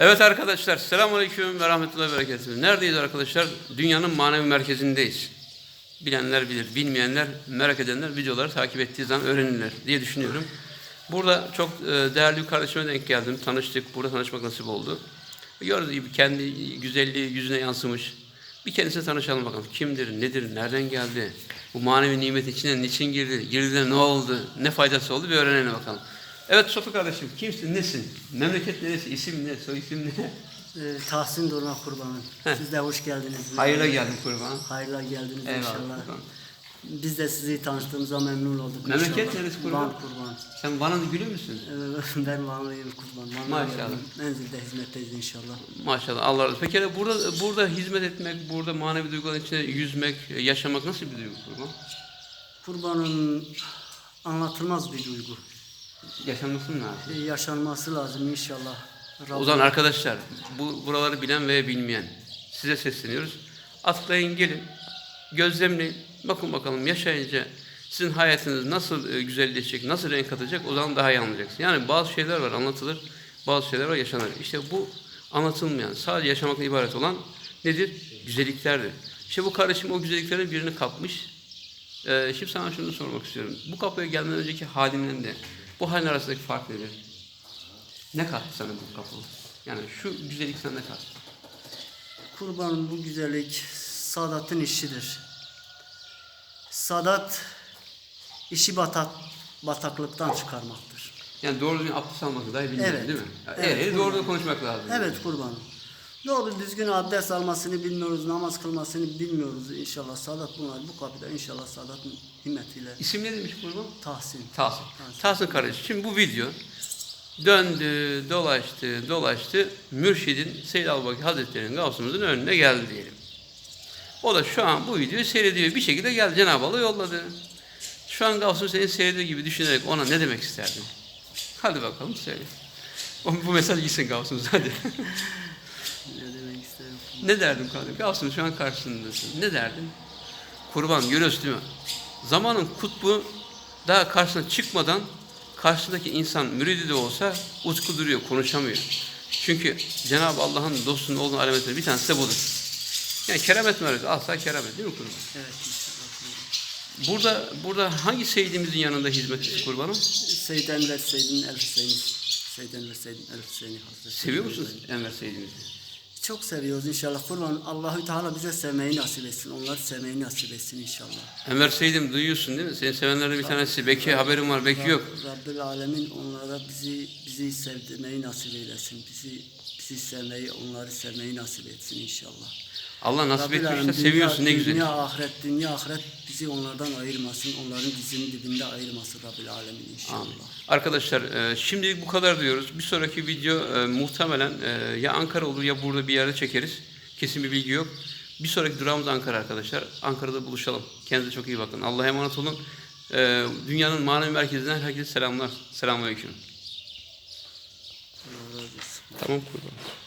Evet arkadaşlar, selamünaleyküm ve rahmetullahi ve berekatuhu. Neredeyiz arkadaşlar? Dünyanın manevi merkezindeyiz. Bilenler bilir, bilmeyenler, merak edenler videoları takip ettiği zaman öğrenirler diye düşünüyorum. Burada çok e, değerli bir kardeşime denk geldim, tanıştık, burada tanışmak nasip oldu. Gördüğünüz gibi kendi güzelliği yüzüne yansımış. Bir kendisine tanışalım bakalım. Kimdir, nedir, nereden geldi? Bu manevi nimetin içine niçin girdi? Girdiğinde ne oldu? Ne faydası oldu? Bir öğrenelim bakalım. Evet Sofu kardeşim, kimsin, nesin? Memleket neresi, isim ne, soy isim ne? Ee, Tahsin Durna kurbanım. Heh. Siz de hoş geldiniz. Hayırla geldim kurban. Hayırla geldiniz Eyvallah. inşallah. kurban. Biz de sizi tanıştığımıza memnun olduk Memleket inşallah. neresi kurban? Van kurban. Sen Van'ın gülü müsün? Ee, ben Vanlıyım kurban. Vanlı Maşallah. Menzilde hizmetteyiz inşallah. Maşallah Allah razı olsun. Peki burada burada hizmet etmek, burada manevi duyguların içinde yüzmek, yaşamak nasıl bir duygu kurban? Kurbanın anlatılmaz bir duygu. Yaşanması mı lazım? Yaşanması lazım inşallah. Rabbim- O zaman arkadaşlar, bu buraları bilen veya bilmeyen size sesleniyoruz. Atlayın gelin, gözlemleyin. Bakın bakalım yaşayınca sizin hayatınız nasıl e, güzelleşecek, nasıl renk katacak o zaman daha iyi anlayacaksınız. Yani bazı şeyler var anlatılır, bazı şeyler var yaşanır. İşte bu anlatılmayan, sadece yaşamakla ibaret olan nedir? Güzelliklerdir. İşte bu kardeşim o güzelliklerin birini kapmış. Ee, şimdi sana şunu sormak istiyorum. Bu kapıya gelmeden önceki halinden de bu halin arasındaki fark nedir? Ne kattı sana bu kapı? Yani şu güzellik sana ne kattı? Kurbanın bu güzellik Sadat'ın işidir. Sadat işi batak, bataklıktan çıkarmaktır. Yani doğru düzgün abdest alması dahi bilmiyorsun Evet. değil mi? Yani Evet, evet, doğru konuşmak lazım. Evet kurbanım. Doğru düzgün abdest almasını bilmiyoruz, namaz kılmasını bilmiyoruz inşallah. Sadat bunlar bu kapıda inşallah Sadat'ın himmetiyle İsim ne demiş kurban? tahsin. Tahsin. Tahsin kardeşim. Şimdi bu video döndü, dolaştı, dolaştı. Mürşidin Seyyid Albaki Hazretleri'nin Gavsımızın önüne geldi diyelim. O da şu an bu videoyu seyrediyor. Bir şekilde geldi. Cenab-ı Allah yolladı. Şu an Gavsım seni seyrediyor gibi düşünerek ona ne demek isterdin? Hadi bakalım söyle. Bu mesaj gitsin Gavsımız hadi. Ne demek isterim? ne derdim kardeşim? Gavsım şu an karşısındasın. Ne derdin? Kurban görüyorsun değil mi? Zamanın kutbu daha karşısına çıkmadan karşısındaki insan müridi de olsa utku duruyor, konuşamıyor. Çünkü Cenab-ı Allah'ın dostunun olduğu alametleri bir tanesi de budur. Yani keramet mertebesi, asla keramet değil mi kurban? Evet. Burada, burada hangi seyyidimizin yanında hizmet etti kurbanım? Seyyid Enver Seyyid'in El Hüseyin'i. Seyyid Enver Seyyid'in El Hüseyin'i. Seviyor musunuz Enver Seyyidimizi? Çok seviyoruz inşallah. Kurban Allahü Teala bize sevmeyi nasip etsin. Onları sevmeyi nasip etsin inşallah. Enver Seyyidim duyuyorsun değil mi? Seni sevenlerden bir tanesi. Beki haberim var, Beki yok. Rabbül Alemin onlara bizi bizi sevdirmeyi nasip eylesin. Bizi bizi sevmeyi, onları sevmeyi nasip etsin inşallah. Allah nasip Rabbil etmişse seviyorsun ne dünya, güzel. Dünya ahiret, dünya ahiret bizi onlardan ayırmasın. Onların dizinin dibinde ayırmasın Rabbil Alemin inşallah. Amin. Arkadaşlar e, şimdilik bu kadar diyoruz. Bir sonraki video e, muhtemelen e, ya Ankara olur ya burada bir yerde çekeriz. Kesin bir bilgi yok. Bir sonraki durağımız Ankara arkadaşlar. Ankara'da buluşalım. Kendinize çok iyi bakın. Allah'a emanet olun. E, dünyanın manevi merkezinden herkese selamlar. Selamünaleyküm. Tamam kurban.